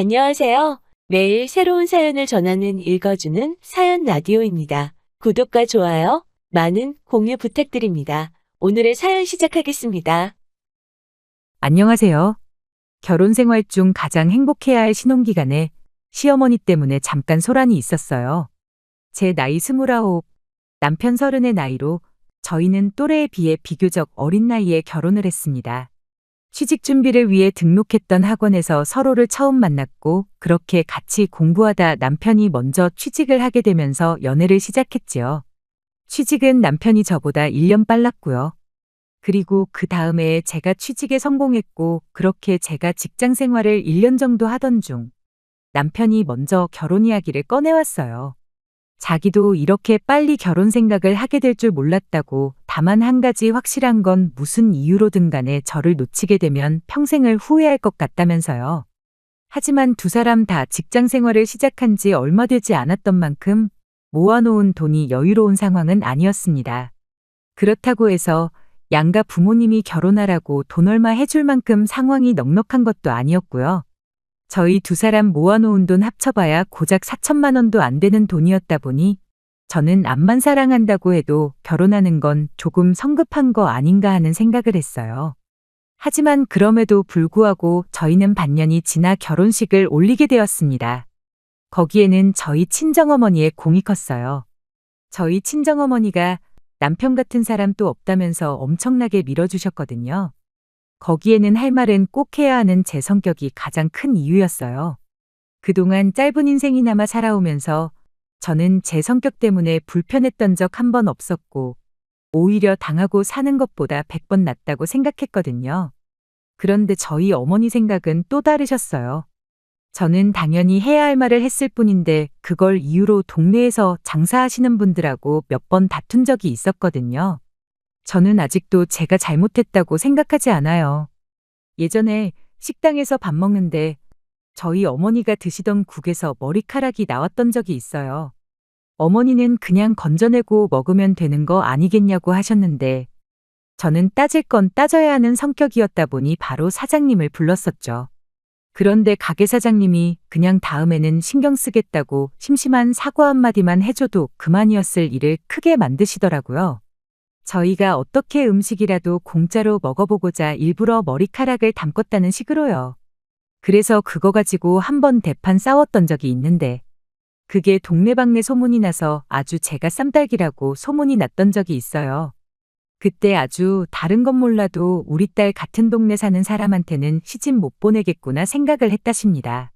안녕하세요. 매일 새로운 사연을 전하는 읽어주는 사연 라디오입니다. 구독과 좋아요, 많은 공유 부탁드립니다. 오늘의 사연 시작하겠습니다. 안녕하세요. 결혼 생활 중 가장 행복해야 할 신혼기간에 시어머니 때문에 잠깐 소란이 있었어요. 제 나이 스물아홉, 남편 서른의 나이로 저희는 또래에 비해 비교적 어린 나이에 결혼을 했습니다. 취직 준비를 위해 등록했던 학원에서 서로를 처음 만났고 그렇게 같이 공부하다 남편이 먼저 취직을 하게 되면서 연애를 시작했지요. 취직은 남편이 저보다 1년 빨랐고요. 그리고 그 다음에 제가 취직에 성공했고 그렇게 제가 직장 생활을 1년 정도 하던 중 남편이 먼저 결혼 이야기를 꺼내왔어요. 자기도 이렇게 빨리 결혼 생각을 하게 될 줄 몰랐다고 다만 한 가지 확실한 건 무슨 이유로든 간에 저를 놓치게 되면 평생을 후회할 것 같다면서요. 하지만 두 사람 다 직장 생활을 시작한 지 얼마 되지 않았던 만큼 모아놓은 돈이 여유로운 상황은 아니었습니다. 그렇다고 해서 양가 부모님이 결혼하라고 돈 얼마 해줄 만큼 상황이 넉넉한 것도 아니었고요. 저희 두 사람 모아놓은 돈 합쳐봐야 고작 4천만 원도 안 되는 돈이었다 보니 저는 암만 사랑한다고 해도 결혼하는 건 조금 성급한 거 아닌가 하는 생각을 했어요. 하지만 그럼에도 불구하고 저희는 반년이 지나 결혼식을 올리게 되었습니다. 거기에는 저희 친정어머니의 공이 컸어요. 저희 친정어머니가 남편 같은 사람 또 없다면서 엄청나게 밀어주셨거든요. 거기에는 할 말은 꼭 해야 하는 제 성격이 가장 큰 이유였어요. 그동안 짧은 인생이나마 살아오면서 저는 제 성격 때문에 불편했던 적 한 번 없었고, 오히려 당하고 사는 것보다 100번 낫다고 생각했거든요. 그런데 저희 어머니 생각은 또 다르셨어요. 저는 당연히 해야 할 말을 했을 뿐인데 그걸 이유로 동네에서 장사하시는 분들하고 몇 번 다툰 적이 있었거든요. 저는 아직도 제가 잘못했다고 생각하지 않아요. 예전에 식당에서 밥 먹는데 저희 어머니가 드시던 국에서 머리카락이 나왔던 적이 있어요. 어머니는 그냥 건져내고 먹으면 되는 거 아니겠냐고 하셨는데 저는 따질 건 따져야 하는 성격이었다 보니 바로 사장님을 불렀었죠. 그런데 가게 사장님이 그냥 다음에는 신경 쓰겠다고 심심한 사과 한마디만 해줘도 그만이었을 일을 크게 만드시더라고요. 저희가 어떻게 음식이라도 공짜로 먹어보고자 일부러 머리카락을 담궜다는 식으로요. 그래서 그거 가지고 한 번 대판 싸웠던 적이 있는데 그게 동네방네 소문이 나서 아주 제가 쌈딸기라고 소문이 났던 적이 있어요. 그때 아주 다른 건 몰라도 우리 딸 같은 동네 사는 사람한테는 시집 못 보내겠구나 생각을 했다십니다.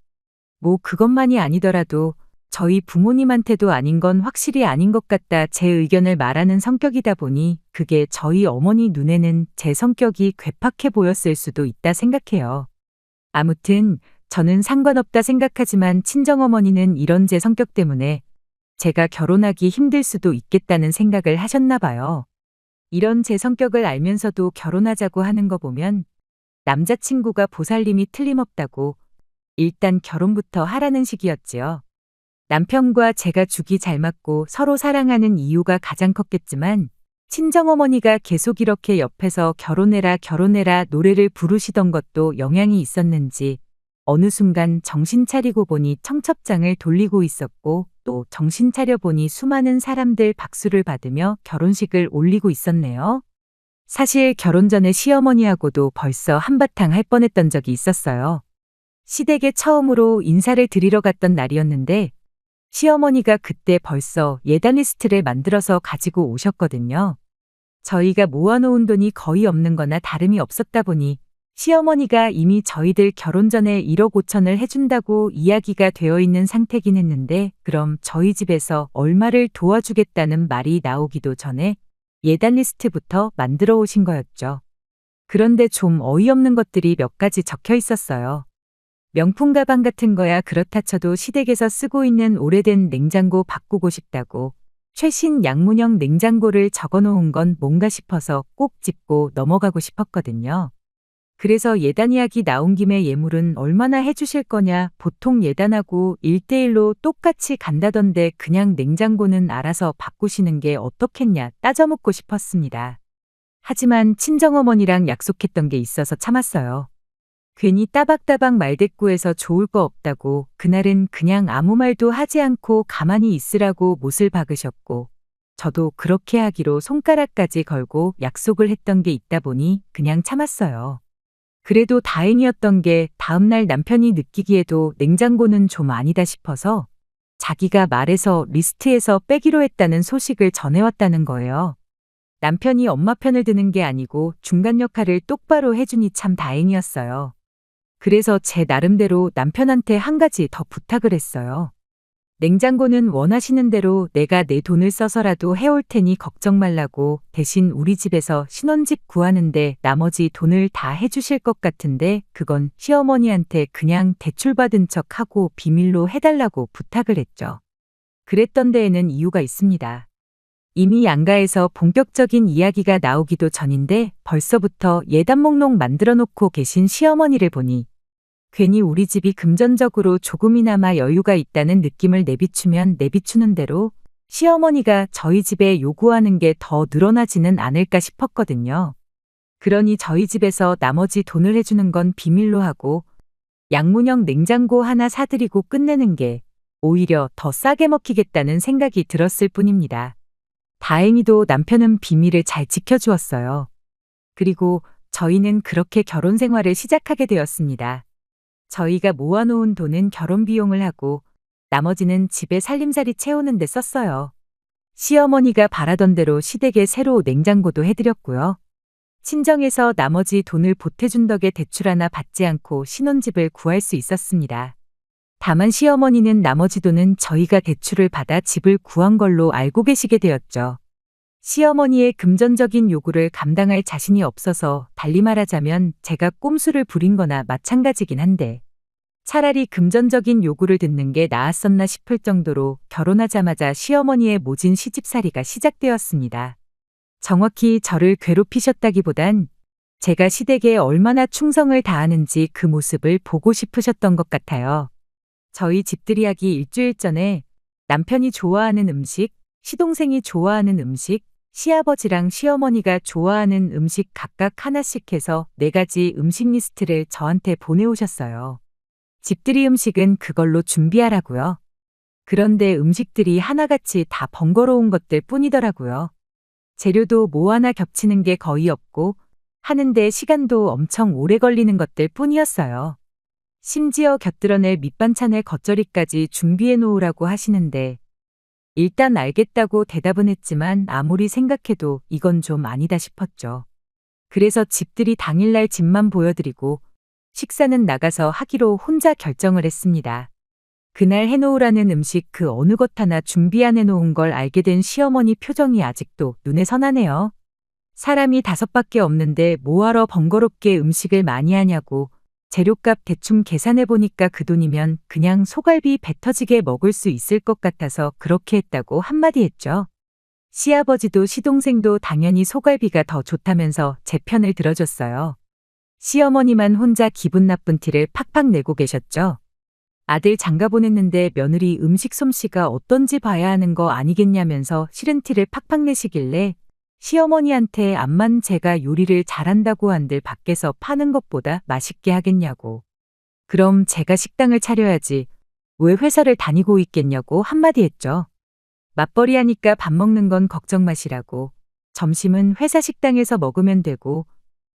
뭐 그것만이 아니더라도 저희 부모님한테도 아닌 건 확실히 아닌 것 같다 제 의견을 말하는 성격이다 보니 그게 저희 어머니 눈에는 제 성격이 괴팍해 보였을 수도 있다 생각해요. 아무튼 저는 상관없다 생각하지만 친정어머니는 이런 제 성격 때문에 제가 결혼하기 힘들 수도 있겠다는 생각을 하셨나 봐요. 이런 제 성격을 알면서도 결혼하자고 하는 거 보면 남자친구가 보살림이 틀림없다고 일단 결혼부터 하라는 식이었지요. 남편과 제가 죽이 잘 맞고 서로 사랑하는 이유가 가장 컸겠지만 친정어머니가 계속 이렇게 옆에서 결혼해라 결혼해라 노래를 부르시던 것도 영향이 있었는지 어느 순간 정신 차리고 보니 청첩장을 돌리고 있었고 또 정신 차려 보니 수많은 사람들 박수를 받으며 결혼식을 올리고 있었네요. 사실 결혼 전에 시어머니하고도 벌써 한바탕 할 뻔했던 적이 있었어요. 시댁에 처음으로 인사를 드리러 갔던 날이었는데 시어머니가 그때 벌써 예단 리스트를 만들어서 가지고 오셨거든요. 저희가 모아놓은 돈이 거의 없는 거나 다름이 없었다 보니 시어머니가 이미 저희들 결혼 전에 1억 5천을 해준다고 이야기가 되어 있는 상태긴 했는데 그럼 저희 집에서 얼마를 도와주겠다는 말이 나오기도 전에 예단 리스트부터 만들어 오신 거였죠. 그런데 좀 어이없는 것들이 몇 가지 적혀 있었어요. 명품 가방 같은 거야 그렇다 쳐도 시댁에서 쓰고 있는 오래된 냉장고 바꾸고 싶다고 최신 양문형 냉장고를 적어 놓은 건 뭔가 싶어서 꼭 짚고 넘어가고 싶었거든요. 그래서 예단 이야기 나온 김에 예물은 얼마나 해주실 거냐 보통 예단하고 1대1로 똑같이 간다던데 그냥 냉장고는 알아서 바꾸시는 게 어떻겠냐 따져묻고 싶었습니다. 하지만 친정어머니랑 약속했던 게 있어서 참았어요. 괜히 따박따박 말대꾸해서 좋을 거 없다고 그날은 그냥 아무 말도 하지 않고 가만히 있으라고 못을 박으셨고 저도 그렇게 하기로 손가락까지 걸고 약속을 했던 게 있다 보니 그냥 참았어요. 그래도 다행이었던 게 다음날 남편이 느끼기에도 냉장고는 좀 아니다 싶어서 자기가 말해서 리스트에서 빼기로 했다는 소식을 전해왔다는 거예요. 남편이 엄마 편을 드는 게 아니고 중간 역할을 똑바로 해주니 참 다행이었어요. 그래서 제 나름대로 남편한테 한 가지 더 부탁을 했어요. 냉장고는 원하시는 대로 내가 내 돈을 써서라도 해올 테니 걱정 말라고 대신 우리 집에서 신혼집 구하는데 나머지 돈을 다 해주실 것 같은데 그건 시어머니한테 그냥 대출받은 척 하고 비밀로 해달라고 부탁을 했죠. 그랬던 데에는 이유가 있습니다. 이미 양가에서 본격적인 이야기가 나오기도 전인데 벌써부터 예단 목록 만들어 놓고 계신 시어머니를 보니 괜히 우리 집이 금전적으로 조금이나마 여유가 있다는 느낌을 내비추면 내비추는 대로 시어머니가 저희 집에 요구하는 게 더 늘어나지는 않을까 싶었거든요. 그러니 저희 집에서 나머지 돈을 해주는 건 비밀로 하고 양문형 냉장고 하나 사드리고 끝내는 게 오히려 더 싸게 먹히겠다는 생각이 들었을 뿐입니다. 다행히도 남편은 비밀을 잘 지켜주었어요. 그리고 저희는 그렇게 결혼 생활을 시작하게 되었습니다. 저희가 모아놓은 돈은 결혼 비용을 하고 나머지는 집에 살림살이 채우는 데 썼어요. 시어머니가 바라던 대로 시댁에 새로 냉장고도 해드렸고요. 친정에서 나머지 돈을 보태준 덕에 대출 하나 받지 않고 신혼집을 구할 수 있었습니다. 다만 시어머니는 나머지 돈은 저희가 대출을 받아 집을 구한 걸로 알고 계시게 되었죠. 시어머니의 금전적인 요구를 감당할 자신이 없어서 달리 말하자면 제가 꼼수를 부린 거나 마찬가지긴 한데 차라리 금전적인 요구를 듣는 게 나았었나 싶을 정도로 결혼하자마자 시어머니의 모진 시집살이가 시작되었습니다. 정확히 저를 괴롭히셨다기보단 제가 시댁에 얼마나 충성을 다하는지 그 모습을 보고 싶으셨던 것 같아요. 저희 집들이 하기 일주일 전에 남편이 좋아하는 음식, 시동생이 좋아하는 음식, 시아버지랑 시어머니가 좋아하는 음식 각각 하나씩 해서 네 가지 음식 리스트를 저한테 보내오셨어요. 집들이 음식은 그걸로 준비하라고요. 그런데 음식들이 하나같이 다 번거로운 것들 뿐이더라고요. 재료도 뭐 하나 겹치는 게 거의 없고 하는데 시간도 엄청 오래 걸리는 것들 뿐이었어요. 심지어 곁들여낼 밑반찬의 겉절이까지 준비해 놓으라고 하시는데 일단 알겠다고 대답은 했지만 아무리 생각해도 이건 좀 아니다 싶었죠. 그래서 집들이 당일날 집만 보여드리고 식사는 나가서 하기로 혼자 결정을 했습니다. 그날 해놓으라는 음식 그 어느 것 하나 준비 안 해놓은 걸 알게 된 시어머니 표정이 아직도 눈에 선하네요. 사람이 다섯밖에 없는데 뭐하러 번거롭게 음식을 많이 하냐고 재료값 대충 계산해 보니까 그 돈이면 그냥 소갈비 배 터지게 먹을 수 있을 것 같아서 그렇게 했다고 한마디 했죠. 시아버지도 시동생도 당연히 소갈비가 더 좋다면서 제 편을 들어줬어요. 시어머니만 혼자 기분 나쁜 티를 팍팍 내고 계셨죠. 아들 장가 보냈는데 며느리 음식 솜씨가 어떤지 봐야 하는 거 아니겠냐면서 싫은 티를 팍팍 내시길래 시어머니한테 암만 제가 요리를 잘한다고 한들 밖에서 파는 것보다 맛있게 하겠냐고. 그럼 제가 식당을 차려야지. 왜 회사를 다니고 있겠냐고 한마디 했죠. 맞벌이 하니까 밥 먹는 건 걱정 마시라고. 점심은 회사 식당에서 먹으면 되고,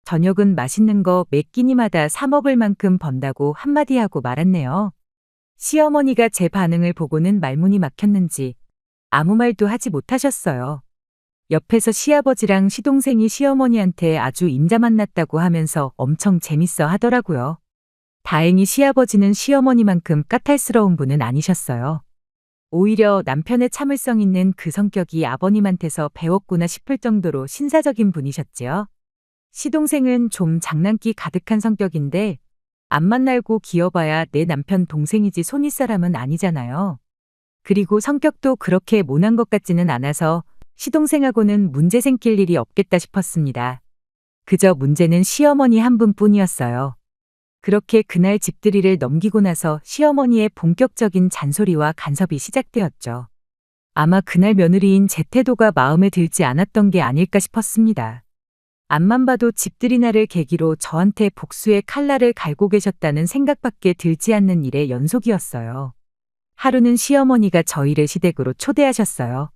저녁은 맛있는 거몇 끼니마다 사 먹을 만큼 번다고 한마디 하고 말았네요. 시어머니가 제 반응을 보고는 말문이 막혔는지 아무 말도 하지 못하셨어요. 옆에서 시아버지랑 시동생이 시어머니한테 아주 임자 만났다고 하면서 엄청 재밌어 하더라고요. 다행히 시아버지는 시어머니만큼 까탈스러운 분은 아니셨어요. 오히려 남편의 참을성 있는 그 성격이 아버님한테서 배웠구나 싶을 정도로 신사적인 분이셨지요. 시동생은 좀 장난기 가득한 성격인데 앞만 날고 기어봐야 내 남편 동생이지 손윗사람은 아니잖아요. 그리고 성격도 그렇게 모난 것 같지는 않아서 시동생하고는 문제 생길 일이 없겠다 싶었습니다. 그저 문제는 시어머니 한 분뿐이었어요. 그렇게 그날 집들이를 넘기고 나서 시어머니의 본격적인 잔소리와 간섭이 시작되었죠. 아마 그날 며느리인 제 태도가 마음에 들지 않았던 게 아닐까 싶었습니다. 앞만 봐도 집들이 날을 계기로 저한테 복수의 칼날을 갈고 계셨다는 생각밖에 들지 않는 일의 연속이었어요. 하루는 시어머니가 저희를 시댁으로 초대하셨어요.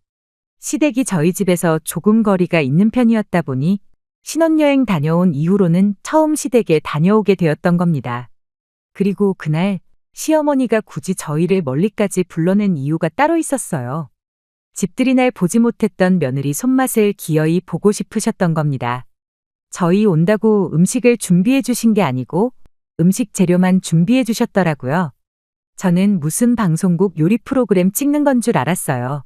시댁이 저희 집에서 조금 거리가 있는 편이었다 보니 신혼여행 다녀온 이후로는 처음 시댁에 다녀오게 되었던 겁니다. 그리고 그날 시어머니가 굳이 저희를 멀리까지 불러낸 이유가 따로 있었어요. 집들이 날 보지 못했던 며느리 손맛을 기어이 보고 싶으셨던 겁니다. 저희 온다고 음식을 준비해 주신 게 아니고 음식 재료만 준비해 주셨더라고요. 저는 무슨 방송국 요리 프로그램 찍는 건 줄 알았어요.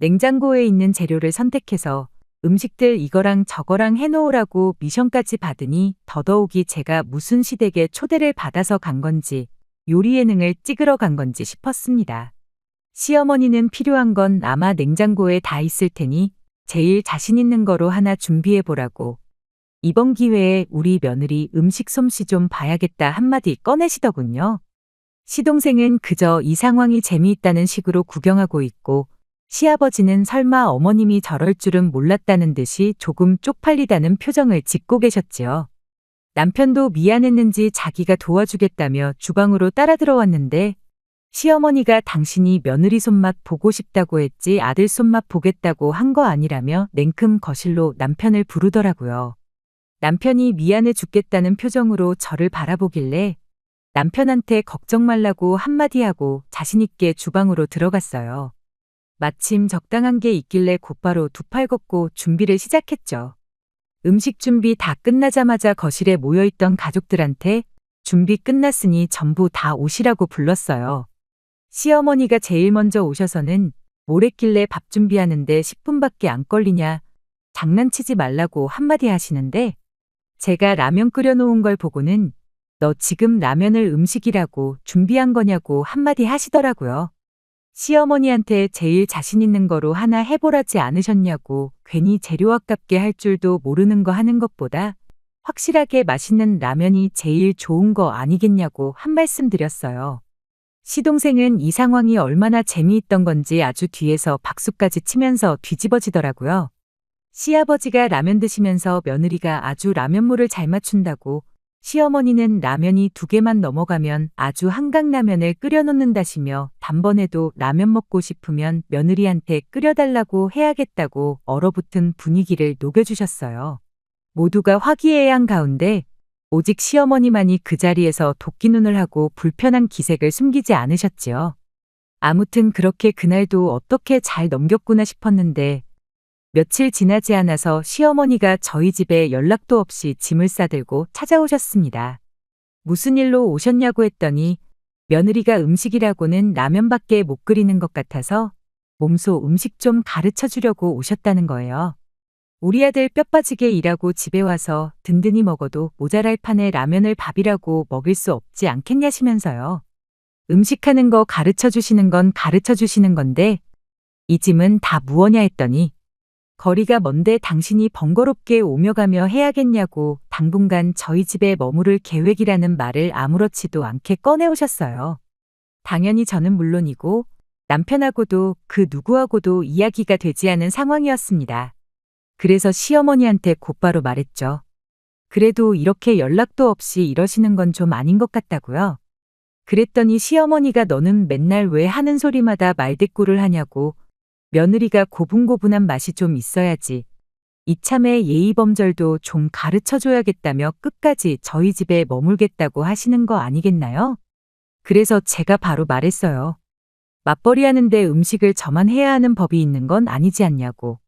냉장고에 있는 재료를 선택해서 음식들 이거랑 저거랑 해놓으라고 미션까지 받으니 더더욱이 제가 무슨 시댁에 초대를 받아서 간 건지 요리 예능을 찍으러 간 건지 싶었습니다. 시어머니는 필요한 건 아마 냉장고에 다 있을 테니 제일 자신 있는 거로 하나 준비해 보라고 이번 기회에 우리 며느리 음식 솜씨 좀 봐야겠다 한마디 꺼내시더군요. 시동생은 그저 이 상황이 재미있다는 식으로 구경하고 있고 시아버지는 설마 어머님이 저럴 줄은 몰랐다는 듯이 조금 쪽팔리다는 표정을 짓고 계셨지요. 남편도 미안했는지 자기가 도와주겠다며 주방으로 따라 들어왔는데 시어머니가 당신이 며느리 손맛 보고 싶다고 했지 아들 손맛 보겠다고 한 거 아니라며 냉큼 거실로 남편을 부르더라고요. 남편이 미안해 죽겠다는 표정으로 저를 바라보길래 남편한테 걱정 말라고 한마디 하고 자신있게 주방으로 들어갔어요. 마침 적당한 게 있길래 곧바로 두 팔 걷고 준비를 시작했죠. 음식 준비 다 끝나자마자 거실에 모여있던 가족들한테 준비 끝났으니 전부 다 오시라고 불렀어요. 시어머니가 제일 먼저 오셔서는 뭘 했길래 밥 준비하는데 10분밖에 안 걸리냐 장난치지 말라고 한마디 하시는데 제가 라면 끓여놓은 걸 보고는 너 지금 라면을 음식이라고 준비한 거냐고 한마디 하시더라고요. 시어머니한테 제일 자신 있는 거로 하나 해보라지 않으셨냐고 괜히 재료 아깝게 할 줄도 모르는 거 하는 것보다 확실하게 맛있는 라면이 제일 좋은 거 아니겠냐고 한 말씀 드렸어요. 시동생은 이 상황이 얼마나 재미있던 건지 아주 뒤에서 박수까지 치면서 뒤집어지더라고요. 시아버지가 라면 드시면서 며느리가 아주 라면물을 잘 맞춘다고 시어머니는 라면이 두 개만 넘어가면 아주 한강라면을 끓여놓는다시며 단번에도 라면 먹고 싶으면 며느리한테 끓여달라고 해야겠다고 얼어붙은 분위기를 녹여주셨어요. 모두가 화기애애한 가운데 오직 시어머니만이 그 자리에서 도끼눈을 하고 불편한 기색을 숨기지 않으셨지요. 아무튼 그렇게 그날도 어떻게 잘 넘겼구나 싶었는데 며칠 지나지 않아서 시어머니가 저희 집에 연락도 없이 짐을 싸들고 찾아오셨습니다. 무슨 일로 오셨냐고 했더니 며느리가 음식이라고는 라면밖에 못 끓이는 것 같아서 몸소 음식 좀 가르쳐 주려고 오셨다는 거예요. 우리 아들 뼈 빠지게 일하고 집에 와서 든든히 먹어도 모자랄 판에 라면을 밥이라고 먹일 수 없지 않겠냐시면서요. 음식하는 거 가르쳐 주시는 건 가르쳐 주시는 건데 이 짐은 다 무엇냐 했더니 거리가 먼데 당신이 번거롭게 오며 가며 해야겠냐고 당분간 저희 집에 머무를 계획이라는 말을 아무렇지도 않게 꺼내오셨어요. 당연히 저는 물론이고 남편하고도 그 누구하고도 이야기가 되지 않은 상황이었습니다. 그래서 시어머니한테 곧바로 말했죠. 그래도 이렇게 연락도 없이 이러시는 건 좀 아닌 것 같다고요. 그랬더니 시어머니가 너는 맨날 왜 하는 소리마다 말대꾸를 하냐고 며느리가 고분고분한 맛이 좀 있어야지. 이참에 예의범절도 좀 가르쳐 줘야겠다며 끝까지 저희 집에 머물겠다고 하시는 거 아니겠나요? 그래서 제가 바로 말했어요. 맞벌이 하는데 음식을 저만 해야 하는 법이 있는 건 아니지 않냐고.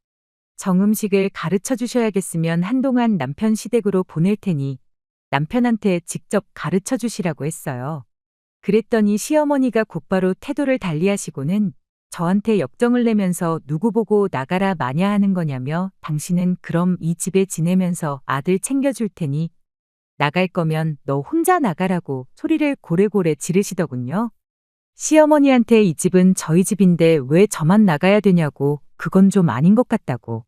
정음식을 가르쳐 주셔야겠으면 한동안 남편 시댁으로 보낼 테니 남편한테 직접 가르쳐 주시라고 했어요. 그랬더니 시어머니가 곧바로 태도를 달리하시고는 저한테 역정을 내면서 누구 보고 나가라 마냐 하는 거냐며 당신은 그럼 이 집에 지내면서 아들 챙겨줄 테니 나갈 거면 너 혼자 나가라고 소리를 고래고래 지르시더군요. 시어머니한테 이 집은 저희 집인데 왜 저만 나가야 되냐고 그건 좀 아닌 것 같다고.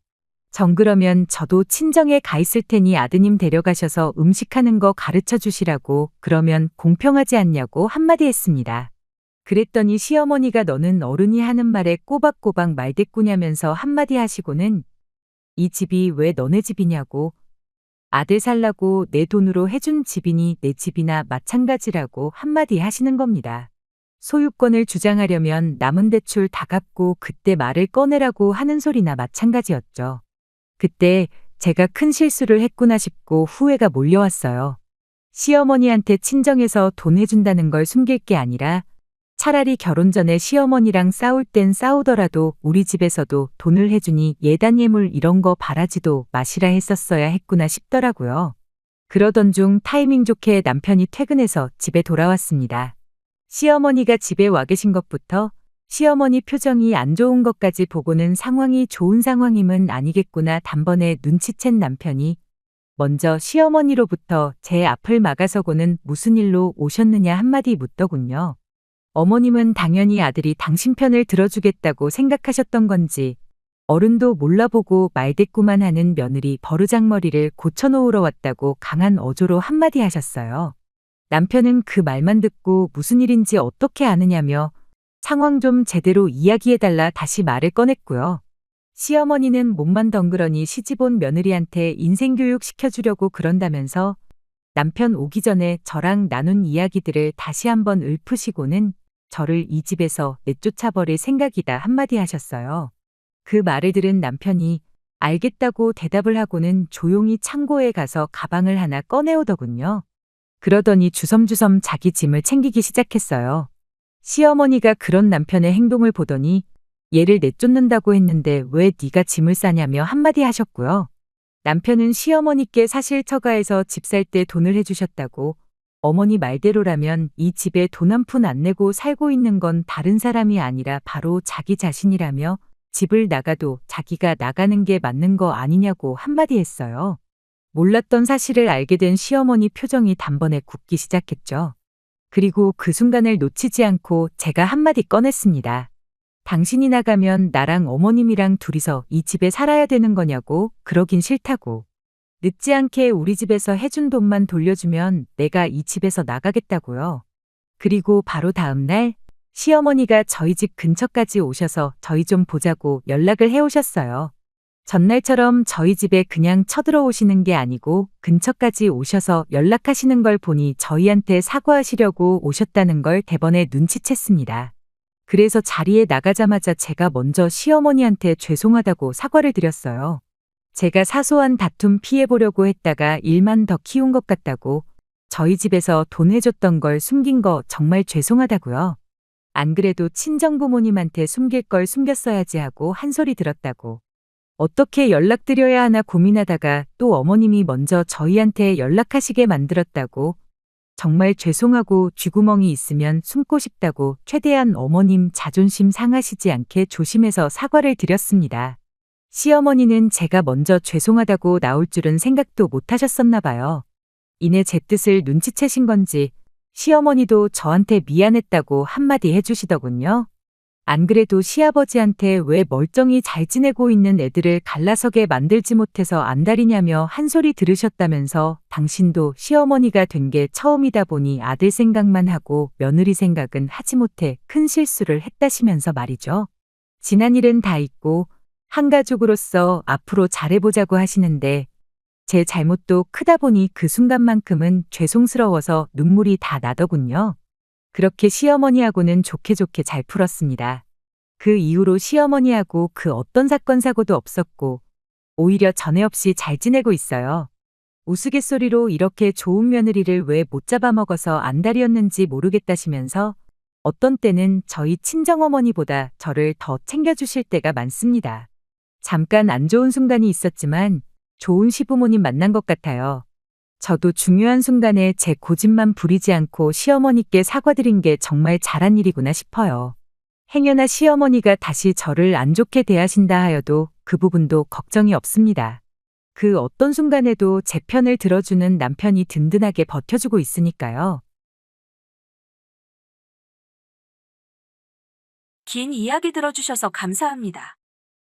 정 그러면 저도 친정에 가 있을 테니 아드님 데려가셔서 음식하는 거 가르쳐 주시라고 그러면 공평하지 않냐고 한마디 했습니다. 그랬더니 시어머니가 너는 어른이 하는 말에 꼬박꼬박 말대꾸냐면서 한마디 하시고는 이 집이 왜 너네 집이냐고 아들 살라고 내 돈으로 해준 집이니 내 집이나 마찬가지라고 한마디 하시는 겁니다. 소유권을 주장하려면 남은 대출 다 갚고 그때 말을 꺼내라고 하는 소리나 마찬가지였죠. 그때 제가 큰 실수를 했구나 싶고 후회가 몰려왔어요. 시어머니한테 친정에서 돈 해준다는 걸 숨길 게 아니라 차라리 결혼 전에 시어머니랑 싸울 땐 싸우더라도 우리 집에서도 돈을 해주니 예단 예물 이런 거 바라지도 마시라 했었어야 했구나 싶더라고요. 그러던 중 타이밍 좋게 남편이 퇴근해서 집에 돌아왔습니다. 시어머니가 집에 와 계신 것부터 시어머니 표정이 안 좋은 것까지 보고는 상황이 좋은 상황임은 아니겠구나 단번에 눈치챈 남편이 먼저 시어머니로부터 제 앞을 막아서고는 무슨 일로 오셨느냐 한마디 묻더군요. 어머님은 당연히 아들이 당신 편을 들어주겠다고 생각하셨던 건지 어른도 몰라보고 말대꾸만 하는 며느리 버르장머리를 고쳐놓으러 왔다고 강한 어조로 한마디 하셨어요. 남편은 그 말만 듣고 무슨 일인지 어떻게 아느냐며 상황 좀 제대로 이야기해달라 다시 말을 꺼냈고요. 시어머니는 몸만 덩그러니 시집온 며느리한테 인생교육 시켜주려고 그런다면서 남편 오기 전에 저랑 나눈 이야기들을 다시 한번 읊으시고는 저를 이 집에서 내쫓아버릴 생각이다 한마디 하셨어요. 그 말을 들은 남편이 알겠다고 대답을 하고는 조용히 창고에 가서 가방을 하나 꺼내오더군요. 그러더니 주섬주섬 자기 짐을 챙기기 시작했어요. 시어머니가 그런 남편의 행동을 보더니 얘를 내쫓는다고 했는데 왜 네가 짐을 싸냐며 한마디 하셨고요. 남편은 시어머니께 사실 처가에서 집 살 때 돈을 해주셨다고 어머니 말대로라면 이 집에 돈 한 푼 안 내고 살고 있는 건 다른 사람이 아니라 바로 자기 자신이라며 집을 나가도 자기가 나가는 게 맞는 거 아니냐고 한마디 했어요. 몰랐던 사실을 알게 된 시어머니 표정이 단번에 굳기 시작했죠. 그리고 그 순간을 놓치지 않고 제가 한마디 꺼냈습니다. 당신이 나가면 나랑 어머님이랑 둘이서 이 집에 살아야 되는 거냐고 그러긴 싫다고. 늦지 않게 우리 집에서 해준 돈만 돌려주면 내가 이 집에서 나가겠다고요. 그리고 바로 다음 날 시어머니가 저희 집 근처까지 오셔서 저희 좀 보자고 연락을 해오셨어요. 전날처럼 저희 집에 그냥 쳐들어오시는 게 아니고 근처까지 오셔서 연락하시는 걸 보니 저희한테 사과하시려고 오셨다는 걸 대번에 눈치챘습니다. 그래서 자리에 나가자마자 제가 먼저 시어머니한테 죄송하다고 사과를 드렸어요. 제가 사소한 다툼 피해보려고 했다가 일만 더 키운 것 같다고 저희 집에서 돈 해줬던 걸 숨긴 거 정말 죄송하다고요. 안 그래도 친정 부모님한테 숨길 걸 숨겼어야지 하고 한 소리 들었다고. 어떻게 연락드려야 하나 고민하다가 또 어머님이 먼저 저희한테 연락하시게 만들었다고 정말 죄송하고 쥐구멍이 있으면 숨고 싶다고 최대한 어머님 자존심 상하시지 않게 조심해서 사과를 드렸습니다. 시어머니는 제가 먼저 죄송하다고 나올 줄은 생각도 못 하셨었나 봐요. 이내 제 뜻을 눈치채신 건지 시어머니도 저한테 미안했다고 한마디 해주시더군요. 안 그래도 시아버지한테 왜 멀쩡히 잘 지내고 있는 애들을 갈라서게 만들지 못해서 안달이냐며 한 소리 들으셨다면서 당신도 시어머니가 된 게 처음이다 보니 아들 생각만 하고 며느리 생각은 하지 못해 큰 실수를 했다시면서 말이죠. 지난 일은 다 잊고 한 가족으로서 앞으로 잘해보자고 하시는데 제 잘못도 크다 보니 그 순간만큼은 죄송스러워서 눈물이 다 나더군요. 그렇게 시어머니하고는 좋게 좋게 잘 풀었습니다. 그 이후로 시어머니하고 그 어떤 사건 사고도 없었고 오히려 전에 없이 잘 지내고 있어요. 우스갯소리로 이렇게 좋은 며느리를 왜 못 잡아먹어서 안달이었는지 모르겠다시면서 어떤 때는 저희 친정어머니보다 저를 더 챙겨주실 때가 많습니다. 잠깐 안 좋은 순간이 있었지만 좋은 시부모님 만난 것 같아요. 저도 중요한 순간에 제 고집만 부리지 않고 시어머니께 사과드린 게 정말 잘한 일이구나 싶어요. 행여나 시어머니가 다시 저를 안 좋게 대하신다 하여도 그 부분도 걱정이 없습니다. 그 어떤 순간에도 제 편을 들어주는 남편이 든든하게 버텨주고 있으니까요. 긴 이야기 들어주셔서 감사합니다.